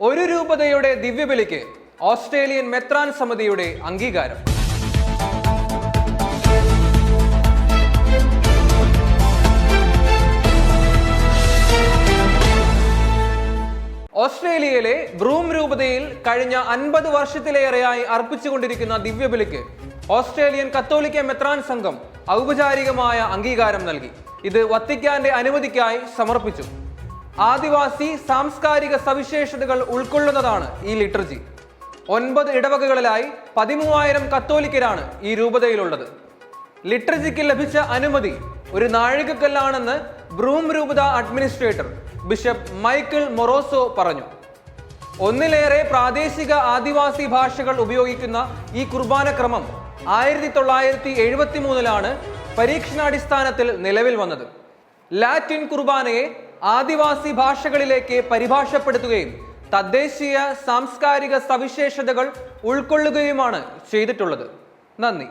ഒരു രൂപതയുടെ ദിവ്യബലിക്ക് ഓസ്ട്രേലിയൻ മെത്രാൻ സമിതിയുടെ അംഗീകാരം. ഓസ്ട്രേലിയയിലെ ബ്രൂം രൂപതയിൽ കഴിഞ്ഞ അൻപത് വർഷത്തിലേറെയായി അർപ്പിച്ചുകൊണ്ടിരിക്കുന്ന ദിവ്യബലിക്ക് ഓസ്ട്രേലിയൻ കത്തോലിക്ക മെത്രാൻ സംഘം ഔപചാരികമായ അംഗീകാരം നൽകി. ഇത് വത്തിക്കാന്റെ അനുമതിക്കായി സമർപ്പിച്ചു. ആദിവാസി സാംസ്കാരിക സവിശേഷതകൾ ഉൾക്കൊള്ളുന്നതാണ് ഈ ലിറ്റർജി. ഒൻപത് ഇടവകകളിലായി പതിമൂവായിരം കത്തോലിക്കരാണ് ഈ രൂപതയിലുള്ളത്. ലിറ്റർജിക്ക് ലഭിച്ച അനുമതി ഒരു നാഴികക്കല്ലാണെന്ന് ബ്രൂം രൂപത അഡ്മിനിസ്ട്രേറ്റർ ബിഷപ്പ് മൈക്കിൾ മൊറോസോ പറഞ്ഞു. ഒന്നിലേറെ പ്രാദേശിക ആദിവാസി ഭാഷകൾ ഉപയോഗിക്കുന്ന ഈ കുർബാന ക്രമം ആയിരത്തി തൊള്ളായിരത്തി എഴുപത്തി മൂന്നിലാണ് പരീക്ഷണാടിസ്ഥാനത്തിൽ നിലവിൽ വന്നത്. ലാറ്റിൻ കുർബാനയെ ആദിവാസി ഭാഷകളിലേക്ക് പരിഭാഷപ്പെടുത്തുകയും തദ്ദേശീയ സാംസ്കാരിക സവിശേഷതകൾ ഉൾക്കൊള്ളുകയുമാണ് ചെയ്തിട്ടുള്ളത്. നന്ദി.